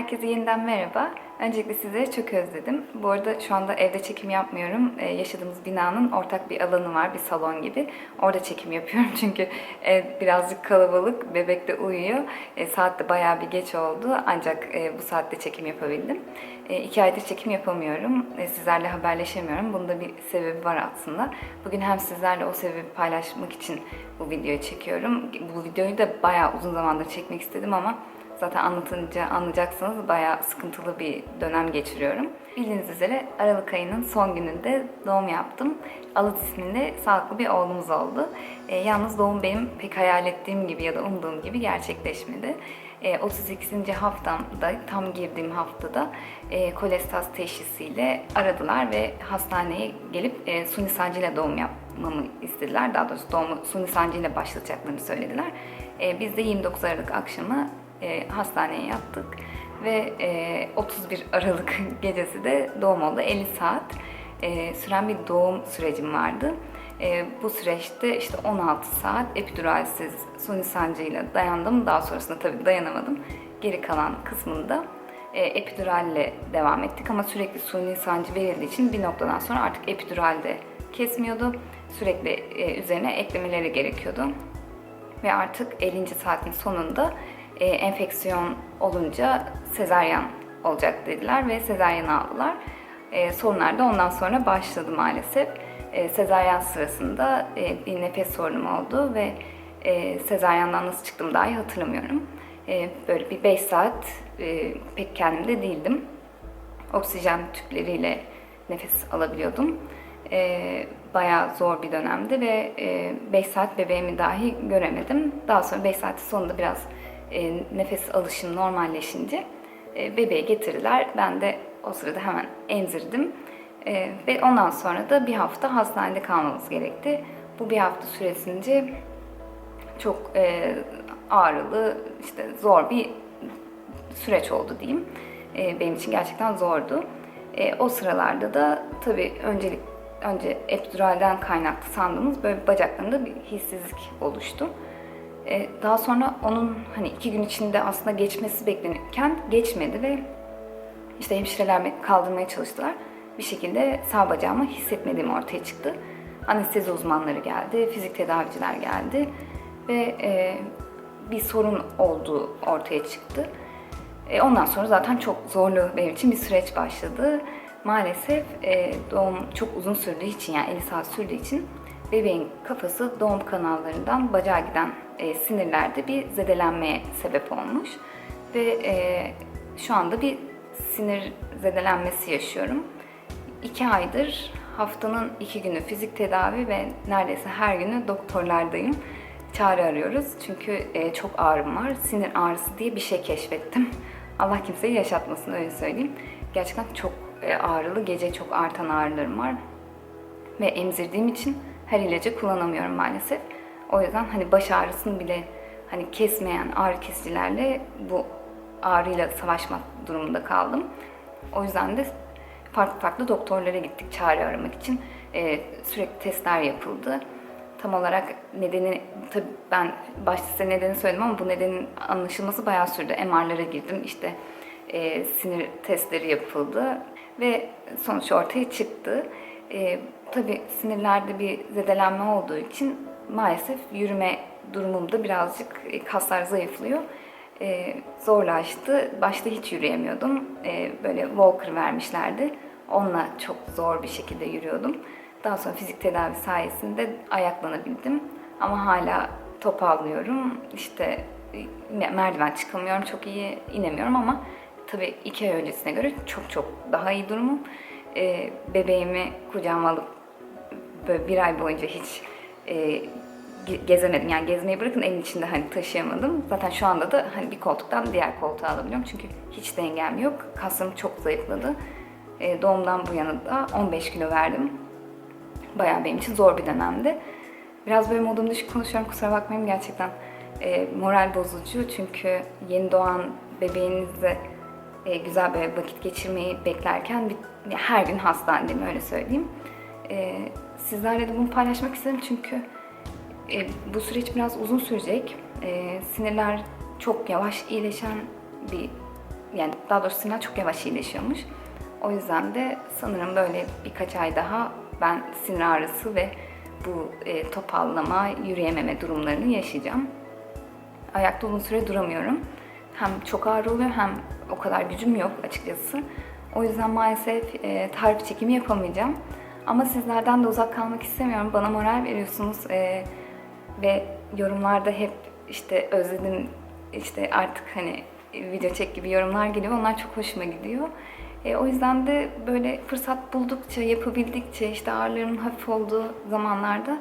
Herkese yeniden merhaba. Öncelikle sizleri çok özledim. Bu arada şu anda evde çekim yapmıyorum. Ee, yaşadığımız binanın ortak bir alanı var, bir salon gibi. Orada çekim yapıyorum çünkü ev birazcık kalabalık, bebek de uyuyor. E, saat de bayağı bir geç oldu ancak e, bu saatte çekim yapabildim. E, iki aydır çekim yapamıyorum. E, sizlerle haberleşemiyorum. Bunda bir sebebi var aslında. Bugün hem sizlerle o sebebi paylaşmak için bu videoyu çekiyorum. Bu videoyu da bayağı uzun zamandır çekmek istedim ama Zaten anlatınca anlayacaksınız bayağı sıkıntılı bir dönem geçiriyorum. Bildiğiniz üzere Aralık ayının son gününde doğum yaptım. Alıt isminde sağlıklı bir oğlumuz oldu. E, yalnız doğum benim pek hayal ettiğim gibi ya da umduğum gibi gerçekleşmedi. E, 32. haftamda, tam girdiğim haftada e, kolestas teşhisiyle aradılar ve hastaneye gelip e, suni sancıyla doğum yapmamı istediler. Daha doğrusu doğumu suni sancıyla başlatacaklarını söylediler. E, biz de 29 Aralık akşamı e, hastaneye yattık ve e, 31 Aralık gecesi de doğum oldu. 50 saat e, süren bir doğum sürecim vardı. E, bu süreçte işte 16 saat epiduralsiz suni sancıyla dayandım. Daha sonrasında tabii dayanamadım. Geri kalan kısmında e, epiduralle devam ettik ama sürekli suni sancı verildiği için bir noktadan sonra artık epiduralde kesmiyordu. Sürekli e, üzerine eklemeleri gerekiyordu. Ve artık 50. saatin sonunda e, enfeksiyon olunca sezaryen olacak dediler ve sezaryen aldılar. E, sorunlar da ondan sonra başladı maalesef. E, sezaryen sırasında e, bir nefes sorunum oldu ve e, sezaryandan nasıl çıktım dahi hatırlamıyorum. E, böyle bir 5 saat e, pek kendimde değildim. Oksijen tüpleriyle nefes alabiliyordum. E, bayağı zor bir dönemdi ve 5 saat bebeğimi dahi göremedim. Daha sonra 5 saatin sonunda biraz e, nefes alışım normalleşince e, bebeği getirdiler. Ben de o sırada hemen emzirdim. E, ve ondan sonra da bir hafta hastanede kalmamız gerekti. Bu bir hafta süresince çok e, ağrılı, işte zor bir süreç oldu diyeyim. E, benim için gerçekten zordu. E, o sıralarda da tabii öncelik önce epiduralden kaynaklı sandığımız böyle bacaklarında bir hissizlik oluştu. Ee, daha sonra onun hani iki gün içinde aslında geçmesi beklenirken geçmedi ve işte hemşireler kaldırmaya çalıştılar. Bir şekilde sağ bacağımı hissetmediğim ortaya çıktı. Anestezi uzmanları geldi, fizik tedaviciler geldi ve e, bir sorun olduğu ortaya çıktı. E, ondan sonra zaten çok zorlu benim için bir süreç başladı. Maalesef e, doğum çok uzun sürdüğü için yani 50 saat sürdüğü için bebeğin kafası doğum kanallarından bacağa giden e, sinirlerde bir zedelenmeye sebep olmuş. Ve e, şu anda bir sinir zedelenmesi yaşıyorum. İki aydır haftanın iki günü fizik tedavi ve neredeyse her günü doktorlardayım. Çare arıyoruz çünkü e, çok ağrım var. Sinir ağrısı diye bir şey keşfettim. Allah kimseyi yaşatmasın öyle söyleyeyim. Gerçekten çok e, ağrılı, gece çok artan ağrılarım var. Ve emzirdiğim için her ilacı kullanamıyorum maalesef. O yüzden hani baş ağrısını bile hani kesmeyen ağrı kesicilerle bu ağrıyla savaşmak durumunda kaldım. O yüzden de farklı farklı doktorlara gittik çare aramak için. Ee, sürekli testler yapıldı. Tam olarak nedeni, tabii ben başta size nedeni söyledim ama bu nedenin anlaşılması bayağı sürdü. MR'lara girdim, işte e, sinir testleri yapıldı ve sonuç ortaya çıktı. E, tabii sinirlerde bir zedelenme olduğu için maalesef yürüme durumumda birazcık e, kaslar zayıflıyor. E, zorlaştı. Başta hiç yürüyemiyordum. E, böyle walker vermişlerdi. Onunla çok zor bir şekilde yürüyordum. Daha sonra fizik tedavi sayesinde ayaklanabildim. Ama hala topallıyorum. İşte e, merdiven çıkamıyorum, çok iyi inemiyorum ama tabii iki ay öncesine göre çok çok daha iyi durumum. E, bebeğimi kucağıma alıp böyle bir ay boyunca hiç e, gezemedim. Yani gezmeyi bırakın evin içinde hani taşıyamadım. Zaten şu anda da hani bir koltuktan diğer koltuğa alabiliyorum. Çünkü hiç dengem yok. Kasım çok zayıfladı. E, doğumdan bu yana da 15 kilo verdim. Bayağı benim için zor bir dönemdi. Biraz böyle modum düşük konuşuyorum kusura bakmayın gerçekten e, moral bozucu. Çünkü yeni doğan bebeğinizle e, güzel bir vakit geçirmeyi beklerken bir, her gün hastanedeyim öyle söyleyeyim. E, sizlerle de bunu paylaşmak istedim çünkü e, bu süreç biraz uzun sürecek. E, sinirler çok yavaş iyileşen bir yani daha doğrusu sinirler çok yavaş iyileşiyormuş. O yüzden de sanırım böyle birkaç ay daha ben sinir ağrısı ve bu e, topallama, yürüyememe durumlarını yaşayacağım. Ayakta uzun süre duramıyorum. Hem çok ağrı oluyor hem o kadar gücüm yok açıkçası. O yüzden maalesef e, tarif çekimi yapamayacağım. Ama sizlerden de uzak kalmak istemiyorum. Bana moral veriyorsunuz e, ve yorumlarda hep işte özledim işte artık hani video çek gibi yorumlar geliyor. Onlar çok hoşuma gidiyor. E, o yüzden de böyle fırsat buldukça, yapabildikçe işte ağrılarımın hafif olduğu zamanlarda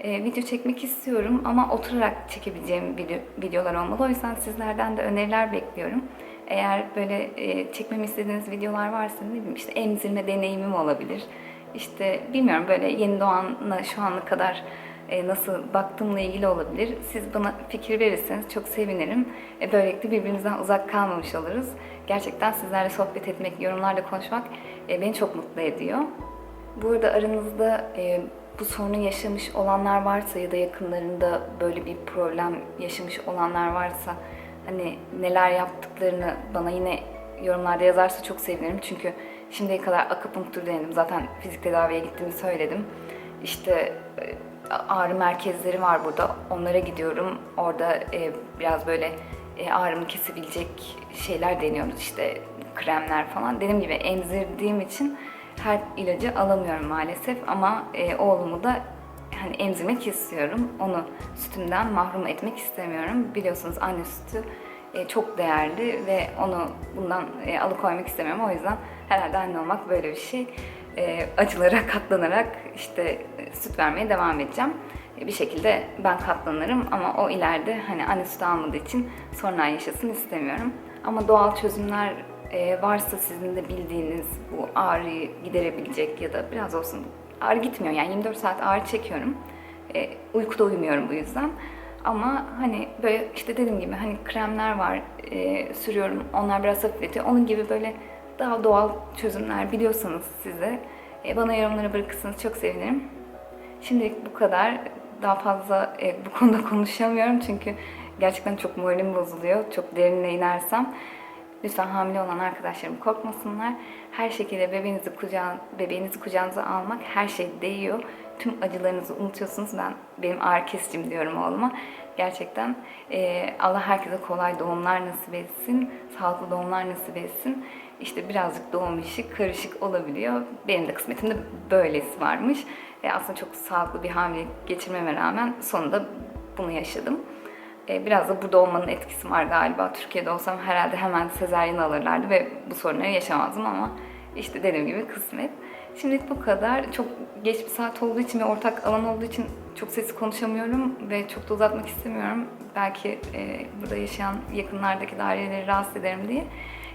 e, video çekmek istiyorum ama oturarak çekebileceğim video, videolar olmalı. O yüzden sizlerden de öneriler bekliyorum. Eğer böyle e, çekmemi istediğiniz videolar varsa ne bileyim işte emzirme deneyimim olabilir. İşte bilmiyorum böyle yeni doğanla şu ana kadar e, nasıl baktığımla ilgili olabilir. Siz bana fikir verirseniz çok sevinirim. E, böylelikle birbirimizden uzak kalmamış oluruz. Gerçekten sizlerle sohbet etmek, yorumlarla konuşmak e, beni çok mutlu ediyor. Bu arada aranızda bu sorunu yaşamış olanlar varsa ya da yakınlarında böyle bir problem yaşamış olanlar varsa hani neler yaptıklarını bana yine yorumlarda yazarsa çok sevinirim. Çünkü şimdiye kadar akupunktur denedim. Zaten fizik tedaviye gittiğimi söyledim. İşte e, ağrı merkezleri var burada. Onlara gidiyorum. Orada e, biraz böyle e, ağrımı kesebilecek şeyler deniyoruz. İşte kremler falan. Dediğim gibi emzirdiğim için her ilacı alamıyorum maalesef ama e, oğlumu da hani emzirmek istiyorum. Onu sütümden mahrum etmek istemiyorum. Biliyorsunuz anne sütü çok değerli ve onu bundan e, alıkoymak istemiyorum. O yüzden herhalde anne olmak böyle bir şey. E, acılara katlanarak işte e, süt vermeye devam edeceğim. E, bir şekilde ben katlanırım ama o ileride hani anne sütü almadığı için sorunlar yaşasın istemiyorum. Ama doğal çözümler e, varsa sizin de bildiğiniz bu ağrıyı giderebilecek ya da biraz olsun ağrı gitmiyor yani 24 saat ağrı çekiyorum. E, uykuda uyumuyorum bu yüzden. Ama hani böyle işte dediğim gibi hani kremler var e, sürüyorum onlar biraz hafifletiyor. Onun gibi böyle daha doğal çözümler biliyorsanız size e, bana yorumlara bırakırsanız çok sevinirim. Şimdilik bu kadar. Daha fazla e, bu konuda konuşamıyorum çünkü gerçekten çok moralim bozuluyor. Çok derine inersem. Lütfen hamile olan arkadaşlarım korkmasınlar. Her şekilde bebeğinizi kucağa, bebeğinizi kucağınıza almak her şey değiyor. Tüm acılarınızı unutuyorsunuz. Ben benim ağrı kesicim diyorum oğluma. Gerçekten e, Allah herkese kolay doğumlar nasip etsin. Sağlıklı doğumlar nasip etsin. İşte birazcık doğum işi karışık olabiliyor. Benim de kısmetimde böylesi varmış. E, aslında çok sağlıklı bir hamilelik geçirmeme rağmen sonunda bunu yaşadım. E, biraz da burada olmanın etkisi var galiba. Türkiye'de olsam herhalde hemen sezaryen alırlardı ve bu sorunları yaşamazdım ama işte dediğim gibi kısmet. Şimdilik bu kadar. Çok geç bir saat olduğu için ve ortak alan olduğu için çok sesli konuşamıyorum ve çok da uzatmak istemiyorum. Belki e, burada yaşayan yakınlardaki daireleri rahatsız ederim diye.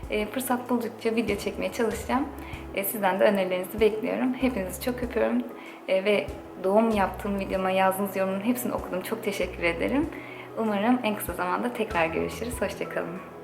E, fırsat buldukça video çekmeye çalışacağım. E, sizden de önerilerinizi bekliyorum. Hepinizi çok öpüyorum. E, ve doğum yaptığım videoma yazdığınız yorumların hepsini okudum. Çok teşekkür ederim. Umarım en kısa zamanda tekrar görüşürüz. Hoşçakalın.